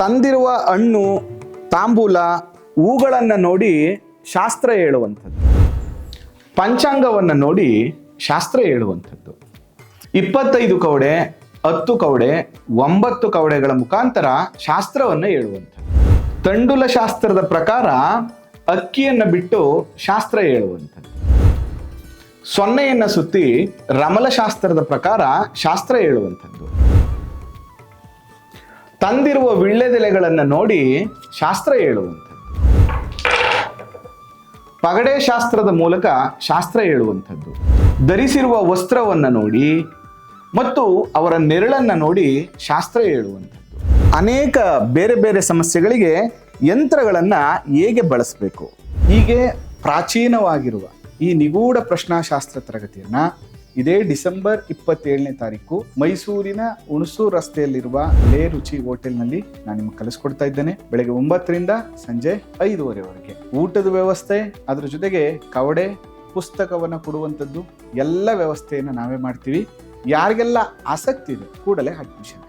ತಂದಿರುವ ಹಣ್ಣು, ತಾಂಬೂಲ, ಹೂಗಳನ್ನು ನೋಡಿ ಶಾಸ್ತ್ರ ಹೇಳುವಂಥದ್ದು. ಪಂಚಾಂಗವನ್ನು ನೋಡಿ ಶಾಸ್ತ್ರ ಹೇಳುವಂಥದ್ದು. ಇಪ್ಪತ್ತೈದು ಕವಡೆ, ಹತ್ತು ಕವಡೆ, ಒಂಬತ್ತು ಕವಡೆಗಳ ಮುಖಾಂತರ ಶಾಸ್ತ್ರವನ್ನು ಹೇಳುವಂಥದ್ದು. ತಂಡುಲ ಶಾಸ್ತ್ರದ ಪ್ರಕಾರ ಅಕ್ಕಿಯನ್ನು ಬಿಟ್ಟು ಶಾಸ್ತ್ರ ಹೇಳುವಂಥದ್ದು. ಸೊನ್ನೆಯನ್ನು ಸುತ್ತಿ ರಮಲ ಶಾಸ್ತ್ರದ ಪ್ರಕಾರ ಶಾಸ್ತ್ರ ಹೇಳುವಂಥದ್ದು. ತಂದಿರುವ ವಿಳ್ಳೆದೆಲೆಗಳನ್ನು ನೋಡಿ ಶಾಸ್ತ್ರ ಹೇಳುವಂಥದ್ದು ಪಗಡೆ ಶಾಸ್ತ್ರದ ಮೂಲಕ ಶಾಸ್ತ್ರ ಹೇಳುವಂಥದ್ದು. ಧರಿಸಿರುವ ವಸ್ತ್ರವನ್ನು ನೋಡಿ ಮತ್ತು ಅವರ ನೆರಳನ್ನು ನೋಡಿ ಶಾಸ್ತ್ರ ಹೇಳುವಂಥದ್ದು. ಅನೇಕ ಬೇರೆ ಬೇರೆ ಸಮಸ್ಯೆಗಳಿಗೆ ಯಂತ್ರಗಳನ್ನು ಹೇಗೆ ಬಳಸಬೇಕು? ಹೀಗೆ ಪ್ರಾಚೀನವಾಗಿರುವ ಈ ನಿಗೂಢ ಪ್ರಶ್ನಾಶಾಸ್ತ್ರ ತರಗತಿಯನ್ನ ಇದೇ ಡಿಸೆಂಬರ್ ಇಪ್ಪತ್ತೇಳನೇ ತಾರೀಕು ಮೈಸೂರಿನ ಹುಣಸೂರು ರಸ್ತೆಯಲ್ಲಿರುವ ಲೇ ರುಚಿ ಹೋಟೆಲ್ನಲ್ಲಿ ನಾನು ನಿಮ್ಗೆ ಕಲಿಸ್ಕೊಡ್ತಾ ಇದ್ದೇನೆ. ಬೆಳಗ್ಗೆ ಒಂಬತ್ತರಿಂದ ಸಂಜೆ ಐದುವರೆವರೆಗೆ. ಊಟದ ವ್ಯವಸ್ಥೆ, ಅದರ ಜೊತೆಗೆ ಕವಡೆ, ಪುಸ್ತಕವನ್ನು ಕೊಡುವಂಥದ್ದು, ಎಲ್ಲ ವ್ಯವಸ್ಥೆಯನ್ನು ನಾವೇ ಮಾಡ್ತೀವಿ. ಯಾರಿಗೆಲ್ಲ ಆಸಕ್ತಿ ಇದೆ, ಕೂಡಲೇ ಅಡ್ಮಿಷನ್